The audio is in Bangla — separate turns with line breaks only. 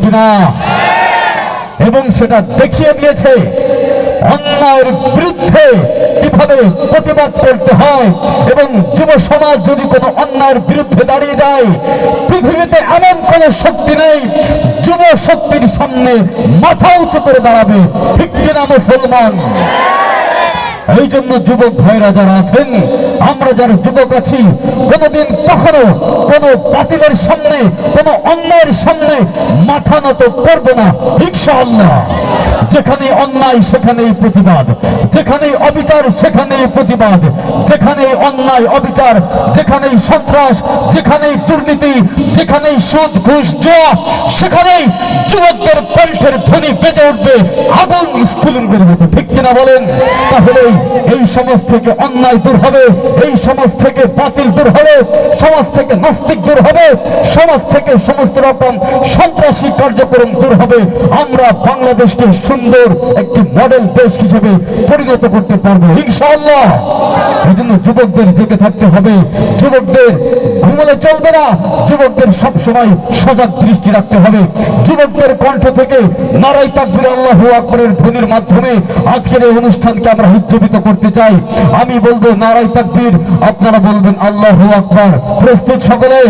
কিনা এবং সেটা দেখিয়ে দিয়েছে অন্যায়ের বিরুদ্ধে কীভাবে প্রতিবাদ করতে হয় এবং যুব সমাজ যদি কোনো অন্যায়ের বিরুদ্ধে দাঁড়িয়ে যায়, পৃথিবীতে এমন কোনো শক্তি নেই, যুব শক্তির সামনে মাথা উঁচু করে দাঁড়াবে। ঠিক কিনা মুসলমান? এই জন্য যুবক ভাইরা যারা আছেন, আমরা যারা যুবক আছি, কোনোদিন কখনো কোনো বাতিলের সামনে, কোনো অন্যায়ের সামনে মাথা নত করব না, ইনশাআল্লাহ। যেখানে অন্যায়, সেখানেই প্রতিবাদ। যেখানে অবিচার, সেখানেই প্রতিবাদ। যেখানে অন্যায়, অবিচার, যেখানেই সন্ত্রাস, যেখানেই দুর্নীতি, যেখানেই সুদ, ঘুষ, জোয়া, সেখানেই যুবকদের কণ্ঠের ধ্বনি বেজে উঠবে, আগুন স্ফুলিঙ্গের মতো। ঠিক কিনা বলেন? তাহলে এই সমাজ থেকে অন্যায় দূর হবে, এই সমাজ থেকে বাতিল দূর হবে, সমাজ থেকে নাস্তিক দূর হবে, সমাজ থেকে সমস্ত রকম সন্ত্রাসী কার্যক্রম দূর হবে। আমরা বাংলাদেশকে সুন্দর একটি মডেল দেশ হিসেবে পরিণত করতে পারব, ইনশাআল্লাহ। এই জন্য যুবকদের জেগে থাকতে হবে। যুবকদের ঘুমলে চলবে না। যুবকদের সবসময় সজাগ দৃষ্টি রাখতে হবে। যুবকদের কণ্ঠ থেকে নারাই তাকবির আল্লাহ আকবরের ধ্বনির মাধ্যমে আজকের এই অনুষ্ঠানকে আমরা উজ্জীবিত করতে চাই। আমি বলব নারাই তাকবির, আপনারা বলবেন, আল্লাহ আকবর। প্রস্তুত সকলে?